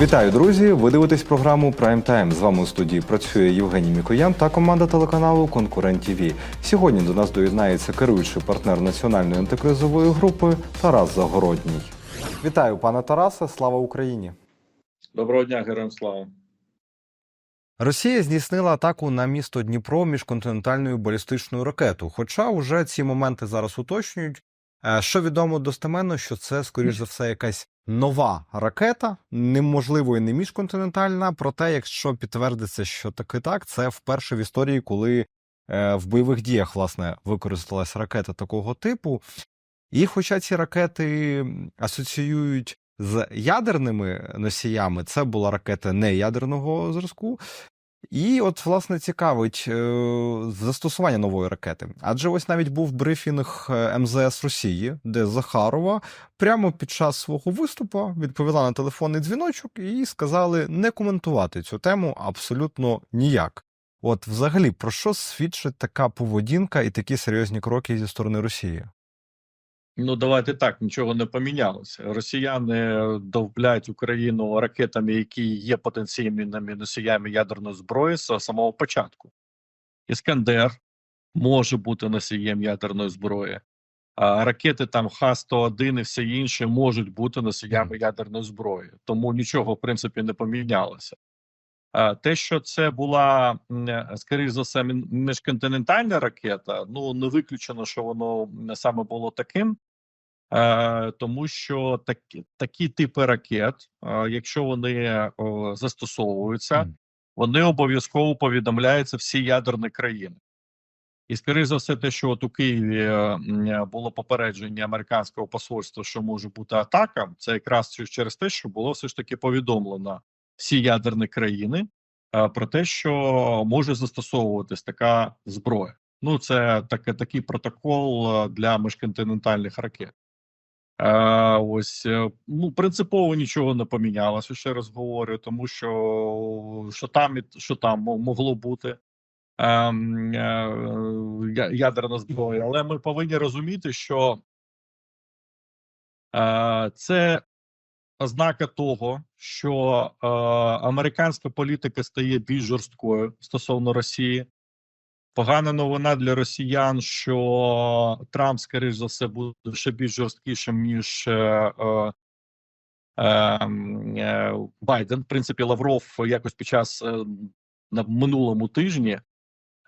Вітаю, друзі! Ви дивитесь програму Prime Time. З вами у студії працює Євгеній Мікоян та команда телеканалу Конкурент ТВ. Сьогодні до нас доєднається керуючий партнер національної антикризової групи Тарас Загородній. Вітаю, пане Тарасе! Слава Україні! Доброго дня, героям слава. Росія здійснила атаку на місто Дніпро міжконтинентальною балістичною ракетою. Хоча вже ці моменти зараз уточнюють. Е, Що відомо достеменно, що це, скоріш за все, якась нова ракета, неможливо і не міжконтинентальна. Проте, якщо підтвердиться, що таки так, це вперше в історії, коли е, в бойових діях власне використалась ракета такого типу. І хоча ці ракети асоціюють з ядерними носіями, це була ракета не ядерного зразку. І от, власне, цікавить е, застосування нової ракети. Адже ось навіть був брифінг е, МЗС Росії, де Захарова прямо під час свого виступу відповіла на телефонний дзвіночок і сказали не коментувати цю тему абсолютно ніяк. От, взагалі, про що свідчить така поведінка і такі серйозні кроки зі сторони Росії? Ну давайте так, нічого не помінялося. Росіяни довблять Україну ракетами, які є потенційними носіями ядерної зброї з самого початку. Іскандер може бути носієм ядерної зброї. А ракети там Х-101 і все інше можуть бути носіями ядерної зброї. Тому нічого, в принципі, не помінялося. А те, що це була скоріш за все міжконтинентальна ракета, ну не виключено, що воно саме було таким. Е, тому що такі, такі типи ракет, е, якщо вони застосовуються, вони обов'язково повідомляються всі ядерні країни. І скоріше за все, те, що от у Києві е, було попередження американського посольства, що може бути атака, це якраз через те, що було все ж таки повідомлено всі ядерні країни про те, що може застосовуватись така зброя. Ну, це таке такий протокол для міжконтинентальних ракет. Е, ось е, ну принципово нічого не помінялося. Ще раз говорю, тому що що там що там могло бути ем, е, ядерна зброя. Але ми повинні розуміти, що це ознака того, що американська політика стає більш жорсткою стосовно Росії. Погана новина для росіян, що Трамп, скоріш за все, буде ще більш жорсткішим, ніж е, е, ем, е, Байден. В принципі, Лавров якось під час е, на минулому тижні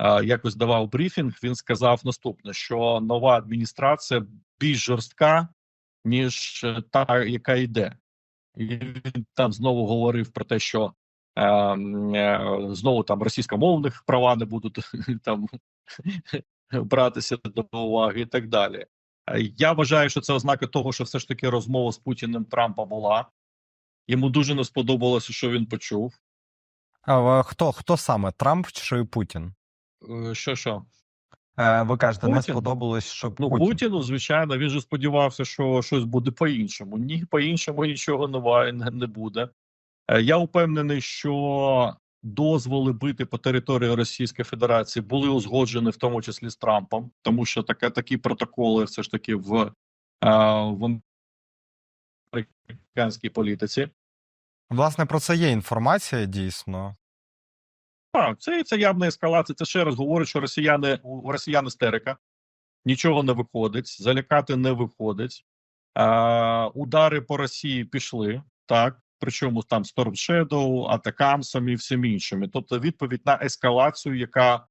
е, якось давав брифінг. Він сказав наступне: що нова адміністрація більш жорстка, ніж е, та, яка йде. І він там знову говорив про те, що знову там російськомовних права не будуть там братися до уваги і так далі. Е, Я вважаю, що це ознака того, що все ж таки розмова з Путіним Трампа була. Йому дуже не сподобалося, що він почув. А е, хто, хто саме Трамп чи Путін? Е, Що що? Е, Ви кажете, не сподобалось, що Ну, Путін. Путіну, звичайно, він же сподівався, що щось буде по-іншому. Ні, по-іншому нічого не буде. Е, Я впевнений, що дозволи бити по території Російської Федерації були узгоджені, в тому числі з Трампом, тому що таке, такі протоколи все ж таки в, е, в американській політиці. Власне, про це є інформація дійсно. Так, це, це явна ескалація. Це ще раз говорить, що росіяни у росіян істерика, нічого не виходить, залякати не виходить. Е, удари по Росії пішли, так. Причому там Storm Shadow, атакамсами і всім іншими. Тобто відповідь на ескалацію, яка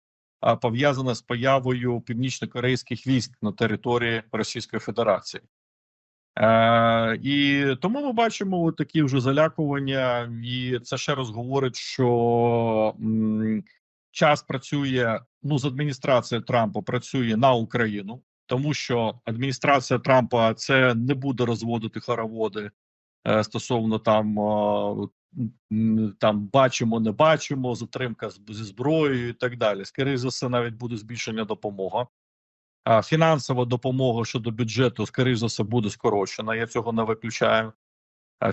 пов'язана з появою північно-корейських військ на території Російської Федерації. Е, і тому ми бачимо такі вже залякування, і це ще раз говорить, що м, час працює. Ну з адміністрацією Трампа працює на Україну, тому що адміністрація Трампа це не буде розводити хороводи стосовно там. е, Там бачимо, не бачимо, затримка зі зброєю і так далі. Скоріше за все, навіть буде збільшення допомога. А фінансова допомога щодо бюджету, скоріш за все, буде скорочена. Я цього не виключаю.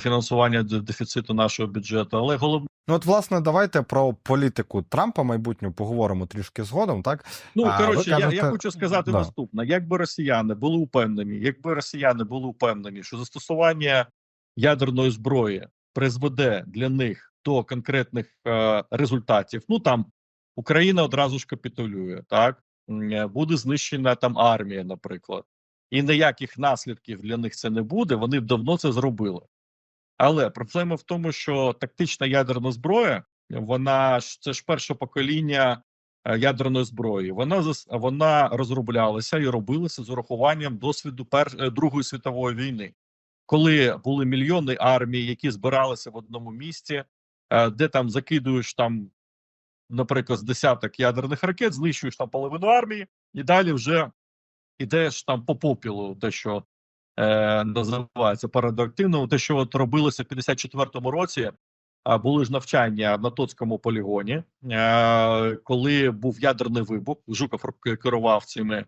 Фінансування дефіциту нашого бюджету. Але головне, Ну, от, власне, давайте про політику Трампа майбутню поговоримо трішки згодом, так? ну коротше, я, я хочу сказати Да. наступне: якби росіяни були упевнені, якби росіяни були упевнені, що застосування ядерної зброї призведе для них до конкретних е, результатів. Ну там Україна одразу ж капітулює, так е, буде знищена там армія, наприклад, і ніяких наслідків для них це не буде. Вони давно це зробили. Але проблема в тому, що тактична ядерна зброя, вона це ж перше покоління е, ядерної зброї. Вона вона розроблялася і робилася з урахуванням досвіду пер... е, Другої світової війни, коли були мільйони армій, які збиралися в одному місці, е, де там закидуєш там, наприклад, з десяток ядерних ракет, знищуєш там половину армії, і далі вже ідеш там по попілу, те, що е, називається парадактивно, те, що от робилося в 54-му році. Були ж навчання на Тоцькому полігоні, е, коли був ядерний вибух. Жуков керував цими,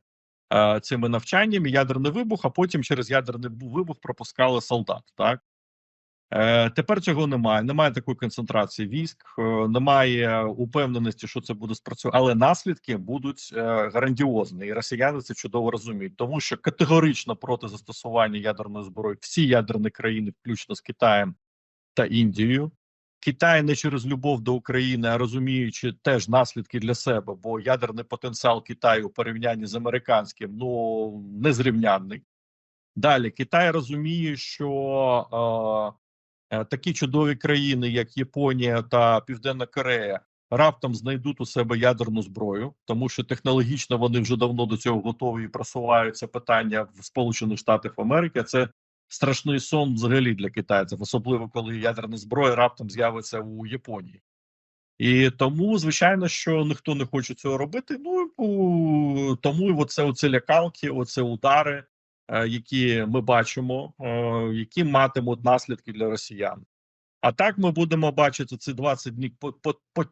цими навчаннями. Ядерний вибух, а потім через ядерний вибух пропускали солдат. Так е, тепер цього немає. Немає такої концентрації військ, е, немає упевненості, що це буде спрацювати, але наслідки будуть е, грандіозні, і росіяни це чудово розуміють, тому що категорично проти застосування ядерної зброї всі ядерні країни, включно з Китаєм та Індією. Китай не через любов до України, а розуміючи теж наслідки для себе, бо ядерний потенціал Китаю у порівнянні з американським ну незрівнянний. Далі Китай розуміє, що е, такі чудові країни, як Японія та Південна Корея, раптом знайдуть у себе ядерну зброю, тому що технологічно вони вже давно до цього готові і просуваються питання в Сполучених Штатах Америки. Це страшний сон взагалі для китайців, особливо коли ядерна зброя раптом з'явиться у Японії. І тому, звичайно, що ніхто не хоче цього робити. Ну тому і оце, оце лякалки, оце удари, е, які ми бачимо, е, які матимуть наслідки для росіян. А так ми будемо бачити ці 20 днів. По, по, по,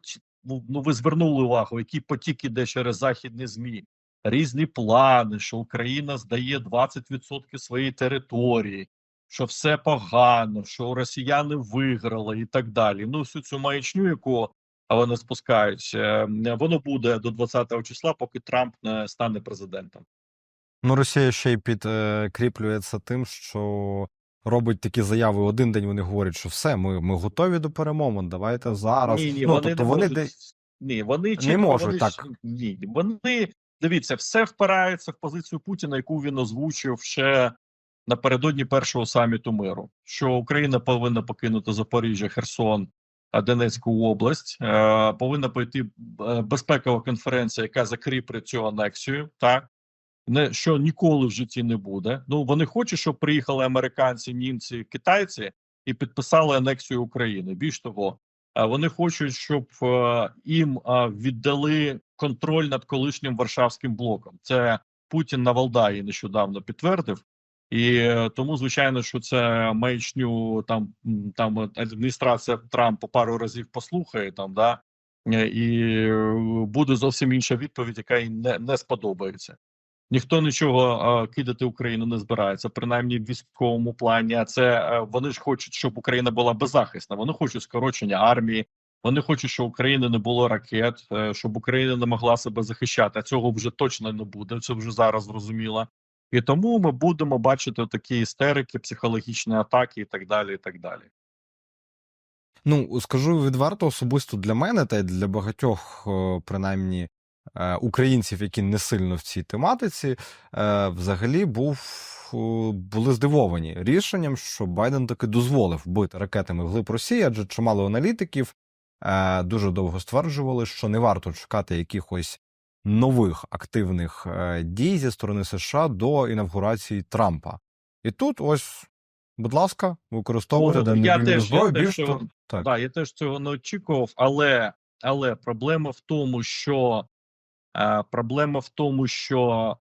ну, ну, ви звернули увагу, який потік іде через західні змі, різні плани, що Україна здає 20% своєї території, що все погано, що росіяни виграли і так далі. Ну, всю цю маячню, яку вони спускають, е, воно буде до 20 числа, поки Трамп не стане президентом. Ну, Росія ще й підкріплюється тим, що робить такі заяви. Один день вони говорять, що все, ми, ми готові до перемовин. Давайте зараз. Ні, ні, ну, вони тобто не вони можуть. де... Ні, вони Не можуть вони так. Ні, вони дивіться, все впирається в позицію Путіна, яку він озвучив ще напередодні першого саміту миру. Що Україна повинна покинути Запоріжжя, Херсон, Донецьку область. Е, повинна пройти е, безпекова конференція, яка закріплює цю анексію. Так не що ніколи в житті не буде. Ну вони хочуть, щоб приїхали американці, німці, китайці і підписали анексію України. Більш того, а вони хочуть, щоб е, їм е, віддали контроль над колишнім Варшавським блоком. Це Путін на Валдаї нещодавно підтвердив. І е, тому, звичайно, що це маячню там там адміністрація Трампа пару разів послухає там, да е, і е, буде зовсім інша відповідь, яка їй не, не сподобається. Ніхто нічого кидати Україну не збирається, принаймні в військовому плані. А це вони ж хочуть, щоб Україна була беззахисна. Вони хочуть скорочення армії. Вони хочуть, щоб України не було ракет, е, щоб Україна не могла себе захищати. А цього вже точно не буде. Це вже зараз зрозуміло. І тому ми будемо бачити такі істерики, психологічні атаки і так далі. І так далі. Ну, скажу відверто, особисто для мене та й для багатьох, е, принаймні, е, українців, які не сильно в цій тематиці, взагалі був. Були здивовані рішенням, що Байден таки дозволив бити ракетами вглиб Росії, адже чимало аналітиків дуже довго стверджували, що не варто чекати якихось нових активних е, дій зі сторони США до інавгурації Трампа. І тут ось, будь ласка, використовуйте Ну, я теж- зброю. Більш того- так. Да, я теж цього не очікував, але, але проблема в тому, що е, проблема в тому, що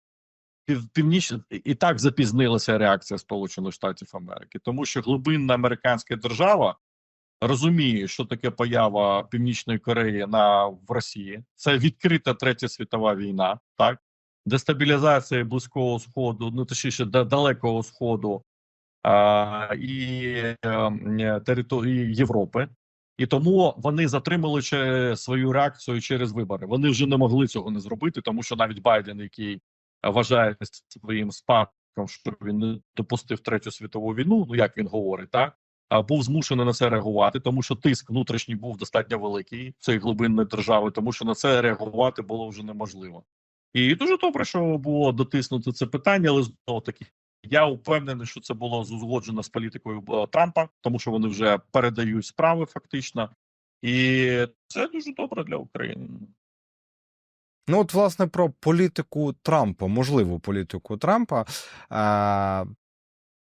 пів, північ і так запізнилася реакція Сполучених Штатів Америки, тому що глибинна американська держава розуміє, що таке поява Північної Кореї на в Росії. Це відкрита третя світова війна, так дестабілізація близького сходу, ну точніше да- далекого сходу а, і е, території Європи. І тому вони затримали свою реакцію через вибори. Вони вже не могли цього не зробити, тому що навіть Байден, який вважає своїм спадком, що він не допустив третю світову війну, ну як він говорить, так був змушений на це реагувати, тому що тиск внутрішній був достатньо великий цієї глибинної держави, тому що на це реагувати було вже неможливо. І дуже добре, що було дотиснути це питання, але знову таки. Я впевнений, що це було узгоджено з політикою е, Трампа, тому що вони вже передають справи фактично, і це дуже добре для України. Ну, от, власне, про політику Трампа, можливу політику Трампа. Е-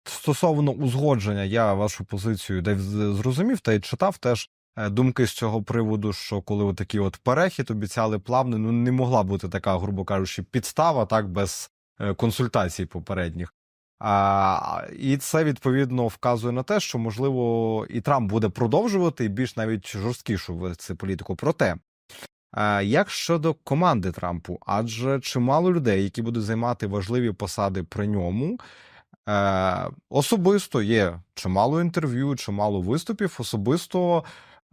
стосовно узгодження, я вашу позицію десь зрозумів та й читав теж е, думки з цього приводу, що коли такий от перехід обіцяли плавний, ну не могла бути така, грубо кажучи, підстава так без е, консультацій попередніх. А, і це відповідно вказує на те, що можливо і Трамп буде продовжувати більш навіть жорсткішу вести політику. Проте, а, як щодо команди Трампу, адже чимало людей, які будуть займати важливі посади при ньому, е, особисто є чимало інтерв'ю, чимало виступів, особисто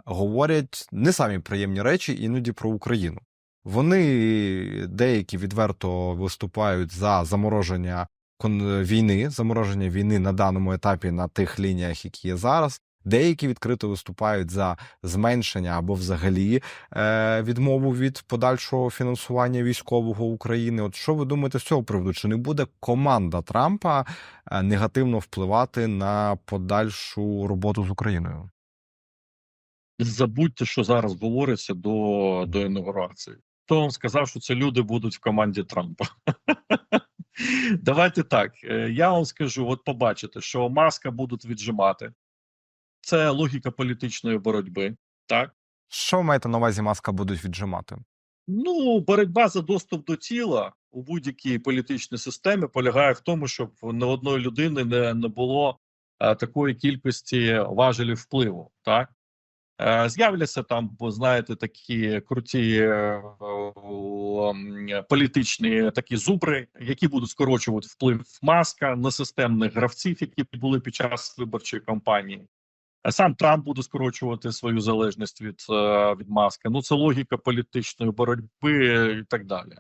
говорять не самі приємні речі іноді про Україну. Вони деякі відверто виступають за замороження війни, замороження війни на даному етапі на тих лініях, які є зараз. Деякі відкрито виступають за зменшення або взагалі е, відмову від подальшого фінансування військового України. От що ви думаєте з цього приводу? Чи не буде команда Трампа е, негативно впливати на подальшу роботу з Україною? Забудьте, що зараз говориться до, до інаугурації. Хто вам сказав, що це люди будуть в команді Трампа? Давайте так. е, Я вам скажу: от побачите, що маска будуть віджимати. Це логіка політичної боротьби. Так. Що маєте на увазі маска будуть віджимати? Ну, боротьба за доступ до тіла у будь-якій політичній системі полягає в тому, щоб не одної людини не, не було е, такої кількості важелів впливу. Так Е, з'являться там, бо знаєте, такі круті е, е, політичні такі зубри, які будуть скорочувати вплив маска на системних гравців, які були під час виборчої кампанії. А Сам Трамп буде скорочувати свою залежність від, е, від маска. Ну це логіка політичної боротьби і так далі.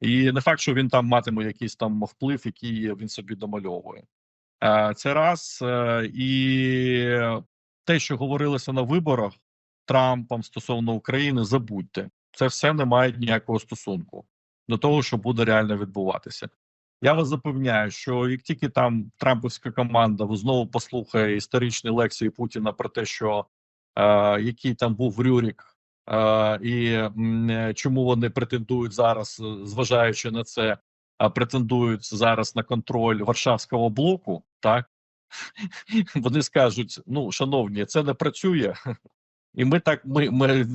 І не факт, що він там матиме якийсь там вплив, який він собі домальовує. Е, Це раз е, і те, що говорилося на виборах Трампом стосовно України, забудьте. Це все не має ніякого стосунку до того, що буде реально відбуватися. Я вас запевняю, що як тільки там Трампівська команда знову послухає історичні лекції Путіна про те, що е, який там був Рюрік, е, і е, чому вони претендують зараз, е, зважаючи на це, претендують зараз на контроль Варшавського блоку, так вони скажуть: ну, шановні, це не працює. І ми так, ми, ми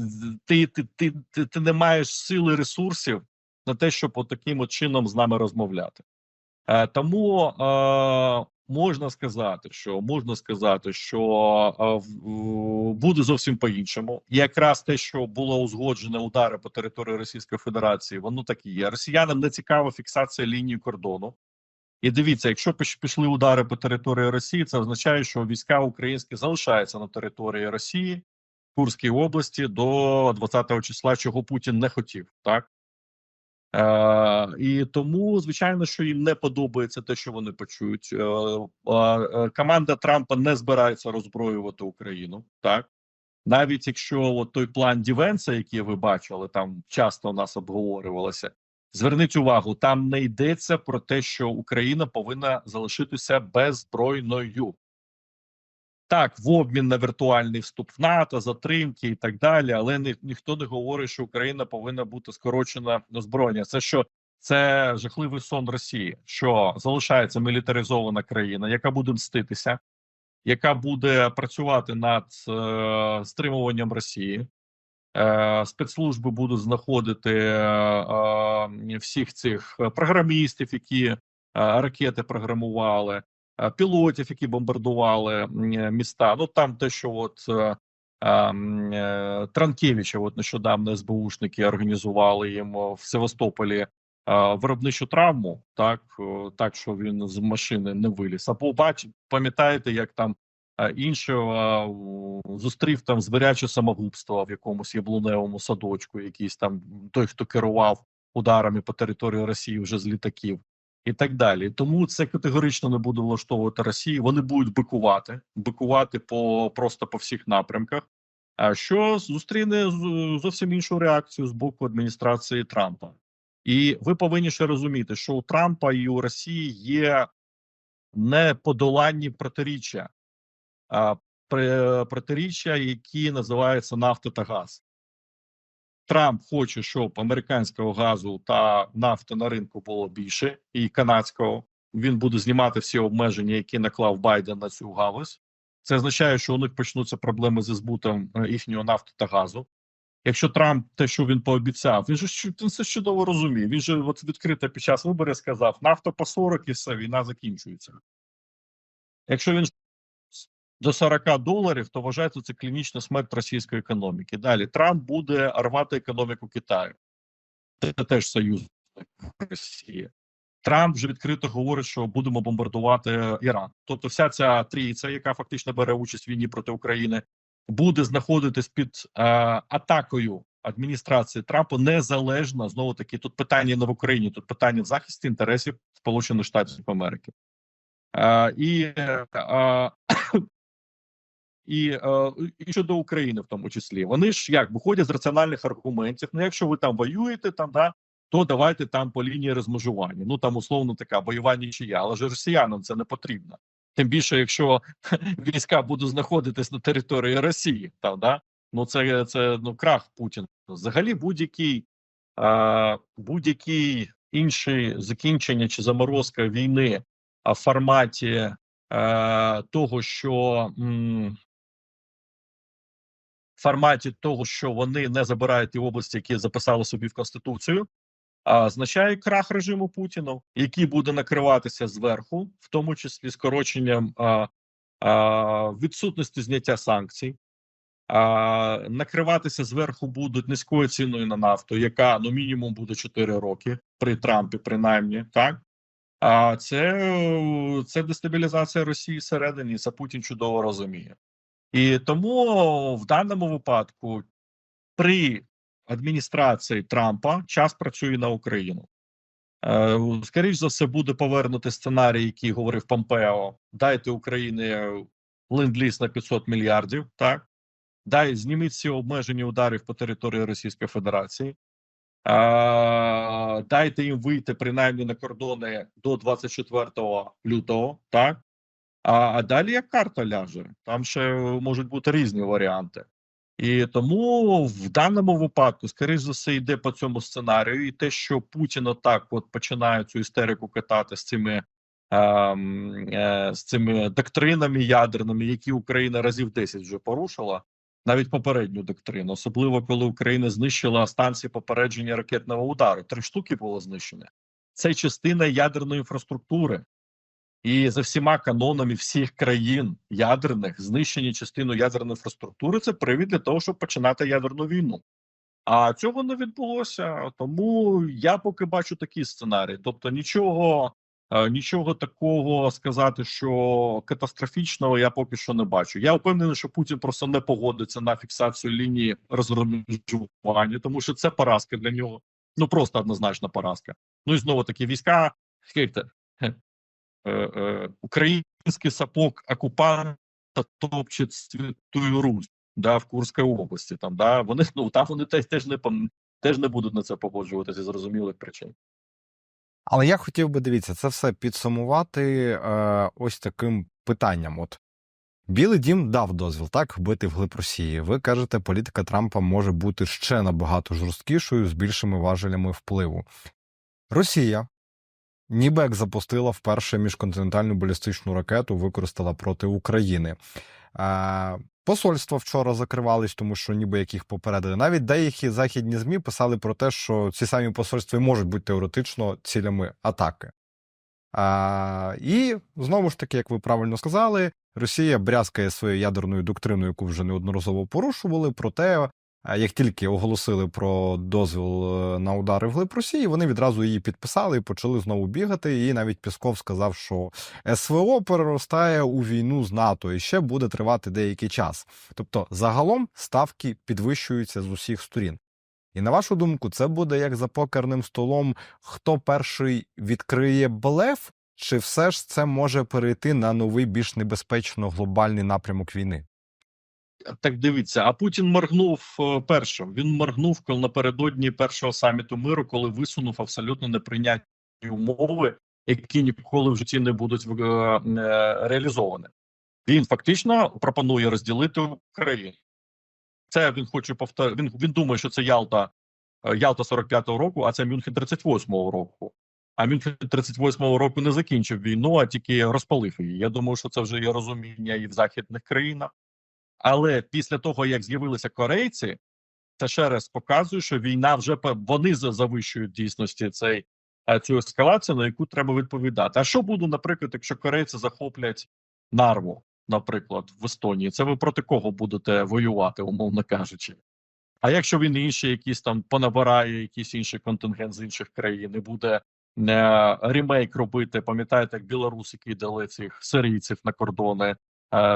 ти, ти, ти, ти, ти не маєш сили ресурсів на те, щоб таким чином з нами розмовляти. Е, тому е, можна сказати, що можна сказати, що е, буде зовсім по-іншому. І якраз те, що було узгоджене удари по території Російської Федерації, воно так і є. Росіянам не цікава фіксація лінії кордону. І дивіться, якщо піш- пішли удари по території Росії, це означає, що війська українські залишаються на території Росії, Курській області до 20 числа, чого Путін не хотів, так. Е, і тому, звичайно, що їм не подобається те, що вони почують. Е, е, команда Трампа не збирається роззброювати Україну, так навіть якщо от той план Дівенса, який ви бачили, там часто у нас обговорювалося. Зверніть увагу, там не йдеться про те, що Україна повинна залишитися беззбройною. Так, в обмін на віртуальний вступ в НАТО, затримки і так далі, але ні, ніхто не говорить, що Україна повинна бути скорочена озброєння. Це що це жахливий сон Росії, що залишається мілітаризована країна, яка буде мститися, яка буде працювати над е, стримуванням Росії. Е, спецслужби будуть знаходити е, е, всіх цих програмістів, які ракети програмували, пілотів, які бомбардували е, міста. Ну там те, що от е, е, е, Транкевича, от нещодавно СБУшники організували їм в Севастополі е, виробничу травму, так, е, так що він з машини не виліз. Або бач, пам'ятаєте, як там іншого зустрів там звіряче самогубство в якомусь яблуневому садочку, якийсь там той, хто керував ударами по території Росії вже з літаків. І так далі. Тому це категорично не буде влаштовувати Росії. Вони будуть бикувати, бикувати по просто по всіх напрямках. А що зустріне зовсім іншу реакцію з боку адміністрації Трампа. І ви повинні ще розуміти, що у Трампа і у Росії є неподоланні протиріччя, а протиріччя, які називаються нафта та газ. Трамп хоче, щоб американського газу та нафти на ринку було більше, і канадського. Він буде знімати всі обмеження, які наклав Байден на цю галузь. Це означає, що у них почнуться проблеми зі збутом е, їхнього нафти та газу. Якщо Трамп те, що він пообіцяв, він же він це чудово розуміє. Він же от відкрито під час виборів сказав: нафта по 40 і все, війна закінчується. Якщо він до 40 доларів, то вважається це клінічна смерть російської економіки. Далі Трамп буде рвати економіку Китаю. Це теж союзник Росії. Трамп вже відкрито говорить, що будемо бомбардувати Іран. Тобто, вся ця трійця, яка фактично бере участь в війні проти України, буде знаходитись під е, атакою адміністрації Трампа незалежно знову таки. Тут питання не в Україні, тут питання в захисті інтересів Сполучених Штатів Америки. Е, і, е, і, е, і щодо України, в тому числі, вони ж як виходять з раціональних аргументів. Ну, якщо ви там воюєте, там да то давайте там по лінії розмежування. Ну там умовно така бойова нічия, але ж росіянам це не потрібно. Тим більше, якщо війська будуть знаходитись на території Росії, там да ну це це ну крах Путіна. Взагалі, будь-який е, будь-який інший закінчення чи заморозка війни в форматі е, того, що форматі того, що вони не забирають ті області, які записали собі в конституцію, а, означає крах режиму Путіна, який буде накриватися зверху, в тому числі скороченням а, а, відсутності зняття санкцій. А, накриватися зверху будуть низькою ціною на нафту, яка ну мінімум буде 4 роки при Трампі, принаймні, так. А це, це дестабілізація Росії всередині, це Путін чудово розуміє. І тому в даному випадку при адміністрації Трампа час працює на Україну. Е, Скоріше за все, буде повернути сценарій, який говорив Помпео: дайте Україні ленд-ліз на 500 мільярдів. Так дай зніміть всі обмежені ударів по території Російської Федерації. Е, Дайте їм вийти принаймні на кордони до 24 лютого. Так а, а далі як карта ляже. Там ще можуть бути різні варіанти. І тому в даному випадку, скоріш за все, йде по цьому сценарію, і те, що Путін отак от починає цю істерику катати з цими ем, е, з цими доктринами ядерними, які Україна разів 10 вже порушила, навіть попередню доктрину, особливо коли Україна знищила станції попередження ракетного удару. Три штуки було знищено. Це частина ядерної інфраструктури. І за всіма канонами всіх країн ядерних знищення частину ядерної інфраструктури це привід для того, щоб починати ядерну війну. А цього не відбулося. Тому я поки бачу такий сценарій. Тобто, нічого, е, нічого такого сказати, що катастрофічного, я поки що не бачу. Я впевнений, що Путін просто не погодиться на фіксацію лінії розмежування, тому що це поразка для нього. Ну просто однозначна поразка. Ну і знову таки війська. Е, е, український сапог окупанта топче Святую Русь да, в Курській області. Там да вони ну там вони теж теж не теж не будуть на це погоджуватися з зрозумілих причин. Але я хотів би дивіться, це все підсумувати е, ось таким питанням. От Білий дім дав дозвіл так вбити вглиб Росії. Ви кажете, політика Трампа може бути ще набагато жорсткішою з більшими важелями впливу. Росія, ніби як запустила вперше міжконтинентальну балістичну ракету, використала проти України. Посольства вчора закривались, тому що ніби як їх попередили. Навіть деякі західні змі писали про те, що ці самі посольства можуть бути теоретично цілями атаки. А, і знову ж таки, як ви правильно сказали, Росія брязкає своєю ядерною доктриною, яку вже неодноразово порушували. Проте, а, як тільки оголосили про дозвіл е, на удари вглиб Росії, вони відразу її підписали і почали знову бігати. І навіть Пісков сказав, що СВО переростає у війну з НАТО і ще буде тривати деякий час. Тобто, загалом ставки підвищуються з усіх сторін. І на вашу думку, це буде як за покерним столом, хто перший відкриє блеф, чи все ж це може перейти на новий більш небезпечно глобальний напрямок війни? Так дивіться, а Путін моргнув е, першим. Він моргнув коли напередодні першого саміту миру, коли висунув абсолютно неприйнятні умови, які ніколи в житті не будуть е, е, реалізовані. Він фактично пропонує розділити Україну. Це він хоче повтор... Він, він думає, що це Ялта, Ялта 45-го року, а це Мюнхен 38-го року. А Мюнхен 38-го року не закінчив війну, а тільки розпалив її. Я думаю, що це вже є розуміння і в західних країнах. Але після того, як з'явилися корейці, це ще раз показує, що війна вже вони за- завищують дійсності цей е, цю ескалацію, на яку треба відповідати. А що буде, наприклад, якщо корейці захоплять нарву, наприклад, в Естонії? Це ви проти кого будете воювати, умовно кажучи? А якщо він інші якісь там понабирає якийсь інший контингент з інших країн і буде е, ремейк робити, пам'ятаєте, як білоруси кидали цих сирійців на кордони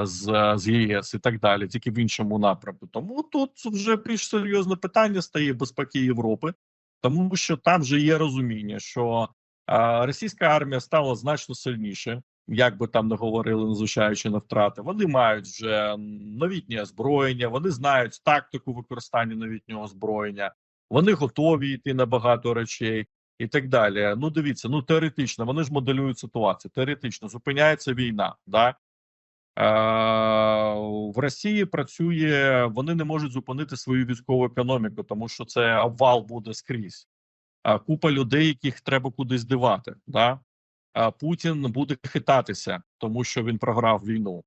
з, з ЄС і так далі, тільки в іншому напрямку. Тому тут вже більш серйозне питання стає безпеки Європи, тому що там вже є розуміння, що е, російська армія стала значно сильніше. Як би там не говорили, незважаючи на втрати, вони мають вже новітнє озброєння, вони знають тактику використання новітнього озброєння, вони готові йти на багато речей і так далі. Ну, дивіться, ну теоретично, вони ж моделюють ситуацію. Теоретично зупиняється війна. Да? Е, в Росії працює, вони не можуть зупинити свою військову економіку, тому що це обвал буде скрізь. Купа людей, яких треба кудись дивати. Да? Путін буде хитатися, тому що він програв війну.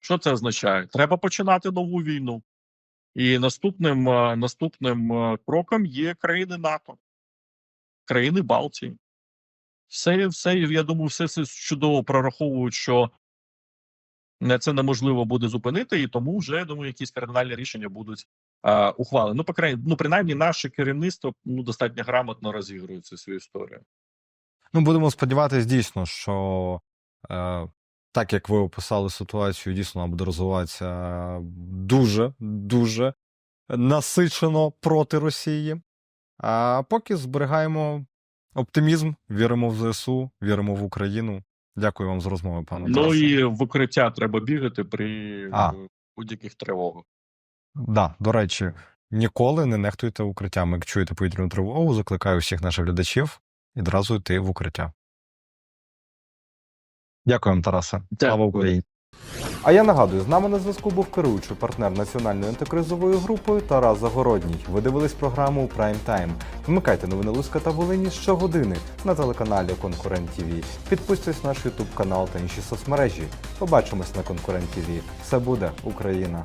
Що це означає? Треба починати нову війну. І наступним, е, наступним е, кроком є країни НАТО, країни Балтії. Все, все, я думаю, все це чудово прораховують, що це неможливо буде зупинити, і тому вже думаю, якісь кардинальні рішення будуть е, ухвалені. Ну, по ну, принаймні, наше керівництво ну, достатньо грамотно розігрує цю свою історію. Ну, будемо сподіватися дійсно, що е, так як ви описали ситуацію, дійсно вона буде розвиватися дуже, дуже насичено проти Росії. А поки зберігаємо оптимізм, віримо в ЗСУ, віримо в Україну. Дякую вам за розмову, пане Ну і в укриття треба бігати при е, будь-яких тривогах. Да, до речі, ніколи не нехтуйте укриттями. Як чуєте повітряну тривогу, закликаю всіх наших глядачів відразу йти в укриття. Дякую вам, Тарасе. Слава Україні. А я нагадую, з нами на зв'язку був керуючий партнер національної антикризової групи Тарас Загородній. Ви дивились програму Прайм Тайм. Вмикайте новини Луцька та Волині щогодини на телеканалі Конкурент ТВ. Підписуйтесь на наш Ютуб канал та інші соцмережі. Побачимось на Конкурент ТВ. Все буде Україна!